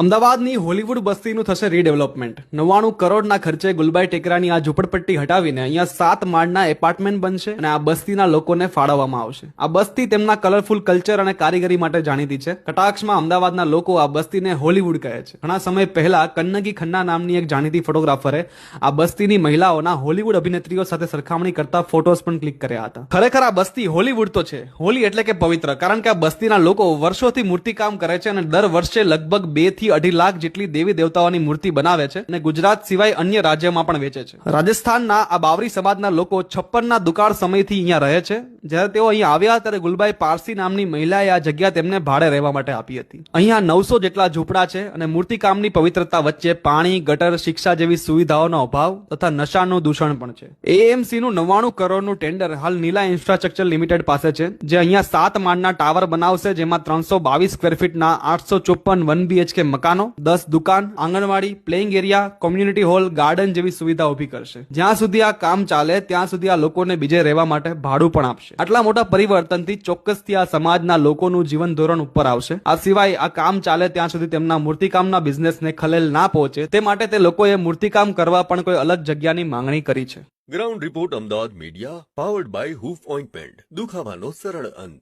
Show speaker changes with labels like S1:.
S1: અમદાવાદની હોલીવુડ બસ્તીનું થશે રીડેવલપમેન્ટ નવ્વાણું કરોડના ખર્ચે ગુલબાઈ ટેકરાની આ ઝૂંપડપટ્ટી હટાવીને અહીંયા સાત માળના એપાર્ટમેન્ટ બનશે અને આ બસ્તીના લોકોને ફાળવવામાં આવશે. આ બસ્તી તેમના કલરફુલ કલ્ચર અને કારીગરી માટે જાણીતી છે. કટાક્ષમાં અમદાવાદના લોકો આ બસ્તીને હોલીવુડ કહે છે. ઘણા સમય પહેલા કન્નગી ખન્ના નામની એક જાણીતી ફોટોગ્રાફરે આ બસ્તીની મહિલાઓના હોલીવુડ અભિનેત્રીઓ સાથે સરખામણી કરતા ફોટોસ પણ ક્લિક કર્યા હતા. ખરેખર આ બસ્તી હોલીવુડ તો છે. હોલી એટલે કે પવિત્ર, કારણ કે આ બસ્તીના લોકો વર્ષોથી મૂર્તિકામ કરે છે અને દર વર્ષે લગભગ બેથી અઢી લાખ જેટલી દેવી દેવતાઓની મૂર્તિ બનાવે છે અને ગુજરાત સિવાય અન્ય રાજ્યમાં પણ વેચે છે. રાજસ્થાનના આ બાવરી સમાજના લોકો છપ્પનના દુકાળ સમયથી અહીંયા રહે છે. જ્યારે તેઓ અહીંયા આવ્યા ત્યારે ગુલબાઈ પારસી નામની મહિલાએ આ જગ્યા તેમને ભાડે રહેવા માટે આપી હતી. અહીંયા નવસો જેટલા ઝૂંપડા છે અને મૂર્તિકામની પવિત્રતા વચ્ચે પાણી, ગટર, શિક્ષા જેવી સુવિધાઓનો અભાવ તથા નશાનું દૂષણ પણ છે. એએમસી નું નવ્વાણું કરોડનું ટેન્ડર હાલ નીલા ઇન્ફ્રાસ્ટ્રક્ચર લિમિટેડ પાસે છે, જે અહીંયા સાત માળના ટાવર બનાવશે, જેમાં ત્રણસો બાવીસ સ્ક્વેર ફીટના આઠસો ચોપન વન બીએચકે મકાનો, દસ દુકાન, anganwadi, playing area, community hall, garden જેવી સુવિધા ઊભી કરશે. જ્યાં સુધી આ કામ ચાલે, ત્યાં સુધી આ લોકોને બીજે રહેવા માટે ભાડું પણ આપશે. આટલા મોટા પરિવર્તનથી ચોક્કસથી આ સમાજના લોકોનું જીવન ધોરણ ઉપર આવશે. આ સિવાય આ કામ ચાલે ત્યાં સુધી તેમના મૂર્તિકામના બિઝનેસને ખલેલ ના પહોંચે. તે માટે તે લોકોએ મૂર્તિકામ કરવા પણ કોઈ અલગ જગ્યાની માંગણી કરી છે.
S2: Ground report Ahmedabad media powered by hoof ointment દુખાવાનો સરળ અંત.